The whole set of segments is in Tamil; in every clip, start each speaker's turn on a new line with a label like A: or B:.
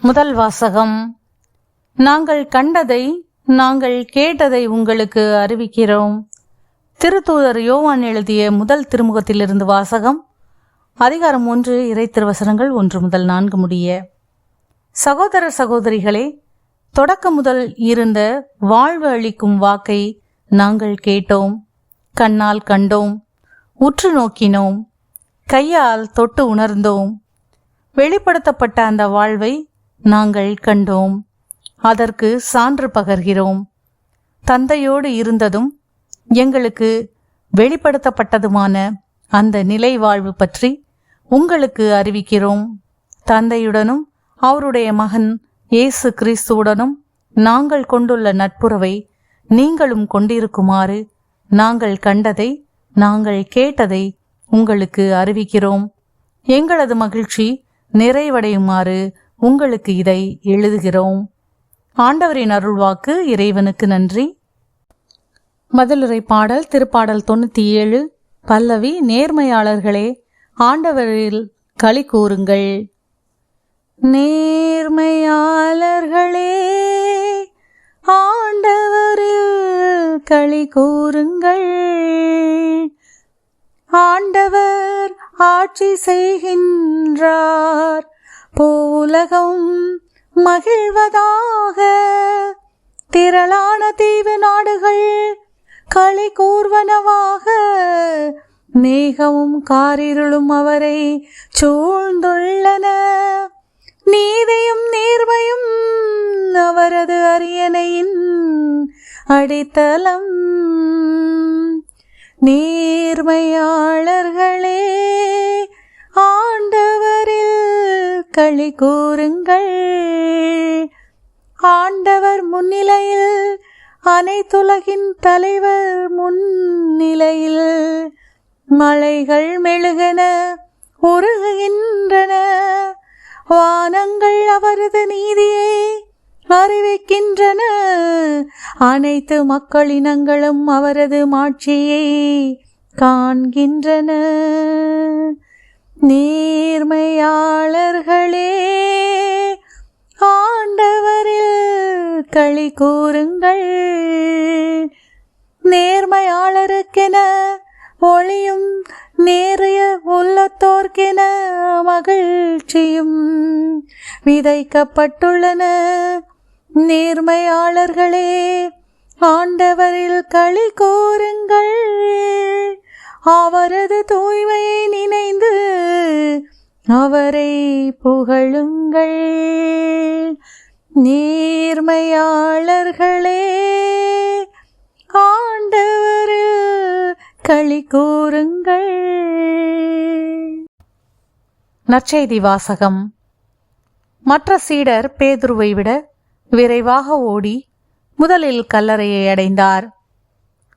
A: முதல் வாசகம். நாங்கள் கண்டதை நாங்கள் கேட்டதை உங்களுக்கு அறிவிக்கிறோம். திருத்தூதர் யோவான் எழுதிய முதல் திருமுகத்திலிருந்து வாசகம். அதிகாரம் ஒன்று இறை திருவசனங்கள் ஒன்று முதல் நான்கு முடிய. சகோதர சகோதரிகளே தொடக்க முதல் இருந்த வாழ்வு அளிக்கும் வாக்கை நாங்கள் கேட்டோம். கண்ணால் கண்டோம் உற்று நோக்கினோம். கையால் தொட்டு உணர்ந்தோம். வெளிப்படுத்தப்பட்ட அந்த வாழ்வை நாங்கள் கண்டோம். அதற்கு சான்று பகர்கிறோம். தந்தையோடு இருந்ததும் எங்களுக்கு வெளிப்படுத்தப்பட்டதுமான அந்த நிலை வாழ்வு பற்றி உங்களுக்கு அறிவிக்கிறோம். தந்தையுடனும் அவருடைய மகன் இயேசு கிறிஸ்துவுடனும் நாங்கள் கொண்டுள்ள நட்புறவை நீங்களும் கொண்டிருக்குமாறு நாங்கள் கண்டதை நாங்கள் கேட்டதை உங்களுக்கு அறிவிக்கிறோம். எங்களது மகிழ்ச்சி நிறைவடையுமாறு உங்களுக்கு இதை எழுதுகிறோம். ஆண்டவரின் அருள்வாக்கு இறைவனுக்கு நன்றி. மதுளுரை பாடல் திருப்பாடல் தொண்ணூற்றி ஏழு பல்லவி நேர்மையாளர்களே ஆண்டவரில் களி கூறுங்கள். நேர்மையாளர்களே ஆண்டவரில் களி கூறுங்கள். ஆண்டவர் ஆட்சி செய்கின்றார். பூவுலகம் மகிழ்வதாக. திரளான தீவு நாடுகள் களி கூர்வனவாக. மேகமும் காரிருளும் அவரை சூழ்ந்துள்ளன. நீதியும் நேர்மையும் அவரது அரியணையின் அடித்தளம். நேர்மையாளர்களே களி கூறுங்கள். ஆண்டவர் முன்னிலையில் அனைத்துலகின் தலைவர் முன்னிலையில் மலைகள் மெழுகன உருகுகின்றன. வானங்கள் அவரது நீதியை அறிவிக்கின்றன. அனைத்து மக்களினங்களும் அவரது மாட்சியை காண்கின்றன. நேர்மையாளர்களே ஆண்டவரில் களி கூறுங்கள். நேர்மையாளருக்கென ஒளியும் நேரிய உள்ளத்தோர்க்கென மகிழ்ச்சியும் விதைக்கப்பட்டுள்ளன. நேர்மையாளர்களே ஆண்டவரில் களி கூறுங்கள். அவரது தூய்மையை நினைந்து அவரை புகழுங்கள். நீர்மையாளர்களே ஆண்டவரில் களி கூறுங்கள். நற்செய்தி வாசகம். மற்ற சீடர் பேதுருவை விட விரைவாக ஓடி முதலில் கல்லறையை அடைந்தார்.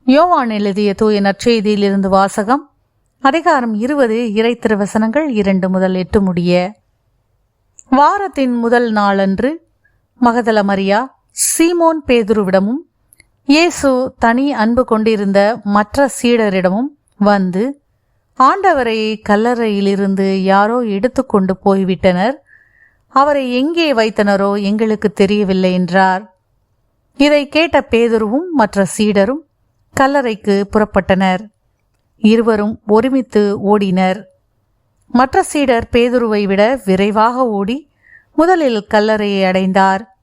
A: யோவான் எழுதிய தூய நற்செய்தியிலிருந்து வாசகம் அதிகாரம் இருபது இறை திருவசனங்கள் இரண்டு முதல் எட்டு முடிய. வாரத்தின் முதல் நாளன்று மகதல மரியா சீமோன் பேதுருவிடமும் இயேசு தனி அன்பு கொண்டிருந்த மற்ற சீடரிடமும் வந்து ஆண்டவரை கல்லறையிலிருந்து யாரோ எடுத்துக்கொண்டு போய்விட்டனர். அவரை எங்கே வைத்தனரோ எங்களுக்கு தெரியவில்லை என்றார். இதை கேட்ட பேதுருவும் மற்ற சீடரும் கல்லறைக்கு புறப்பட்டனர். இருவரும் ஒருமித்து ஓடினர். மற்ற சீடர் பேதுருவை விட விரைவாக ஓடி முதலில் கல்லறையை அடைந்தார்.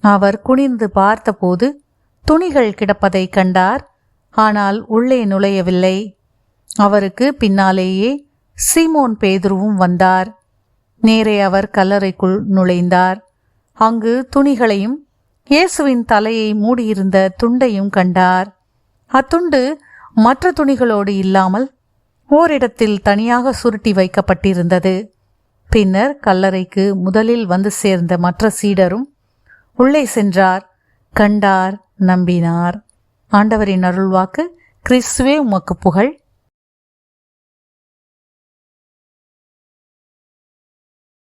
A: அவர் குனிந்து பார்த்தபோது துணிகள் கிடப்பதை கண்டார். ஆனால் உள்ளே நுழையவில்லை. அவருக்கு பின்னாலேயே சீமோன் பேதுருவும் வந்தார். நேரே அவர் கல்லறைக்குள் நுழைந்தார். அங்கு துணிகளையும் இயேசுவின் தலையை மூடியிருந்த துண்டையும் கண்டார். அத்துண்டு மற்ற துணிகளோடு இல்லாமல் ஓரிடத்தில் தனியாக சுருட்டி வைக்கப்பட்டிருந்தது. பின்னர் கல்லறைக்கு முதலில் வந்து சேர்ந்த மற்ற சீடரும் உள்ளே சென்றார். கண்டார் நம்பினார். ஆண்டவரின் அருள்வாக்கு கிறிஸ்துவே உமக்கு புகழ்.